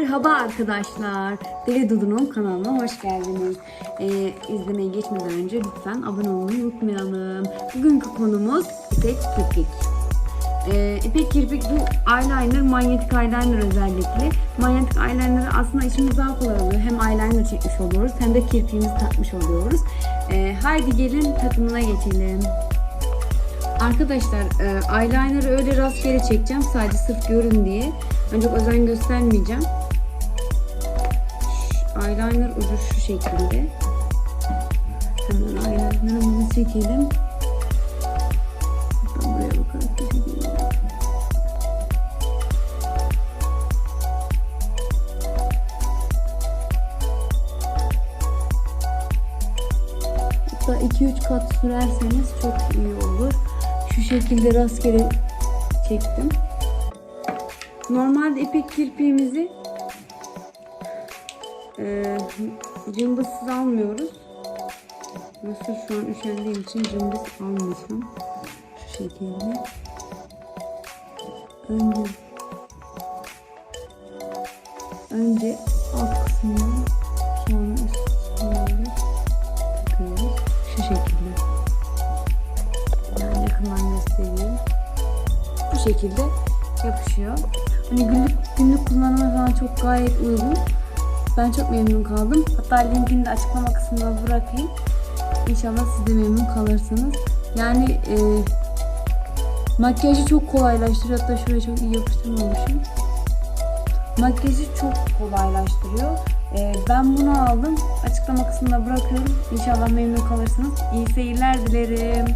Merhaba arkadaşlar. Deli Dudu'nun kanalına hoş geldiniz. Ee, izlemeye geçmeden önce lütfen abone olmayı unutmayalım. Bugünkü konumuz İpek Kirpik. Ee, İpek Kirpik bu eyeliner, manyetik eyeliner özellikle. Manyetik eyeliner aslında işimiz daha kolay oluyor. Hem eyeliner çekmiş oluyoruz hem de kirpiğimizi takmış oluyoruz. Ee, haydi gelin takımına geçelim. Arkadaşlar e, eyeliner'ı öyle rastgele çekeceğim sadece sırf görün diye. Ancak özen göstermeyeceğim. Eyeliner ucu şu şekilde. Hemen eyeliner'ımızı çekelim. Hatta. Hatta 2-3 kat sürerseniz çok iyi olur. Şu şekilde rastgele çektim. Normalde ipek kirpiğimizi e, cımbızsız almıyoruz. Nasıl şu an üşendiğim için cımbız almayacağım. Şu şekilde. Önce önce alt kısmını sonra üst kısmını takıyoruz. Şu şekilde. Yani yakından göstereyim. Bu şekilde yapışıyor. Hani günlük günlük kullanıma falan çok gayet uygun. Ben çok memnun kaldım. Hatta linkini de açıklama kısmına bırakayım. İnşallah siz de memnun kalırsınız. Yani e, makyajı çok kolaylaştırıyor. Hatta şuraya çok iyi yapıştırmamışım. Makyajı çok kolaylaştırıyor. E, ben bunu aldım. Açıklama kısmına bırakıyorum. İnşallah memnun kalırsınız. İyi seyirler dilerim.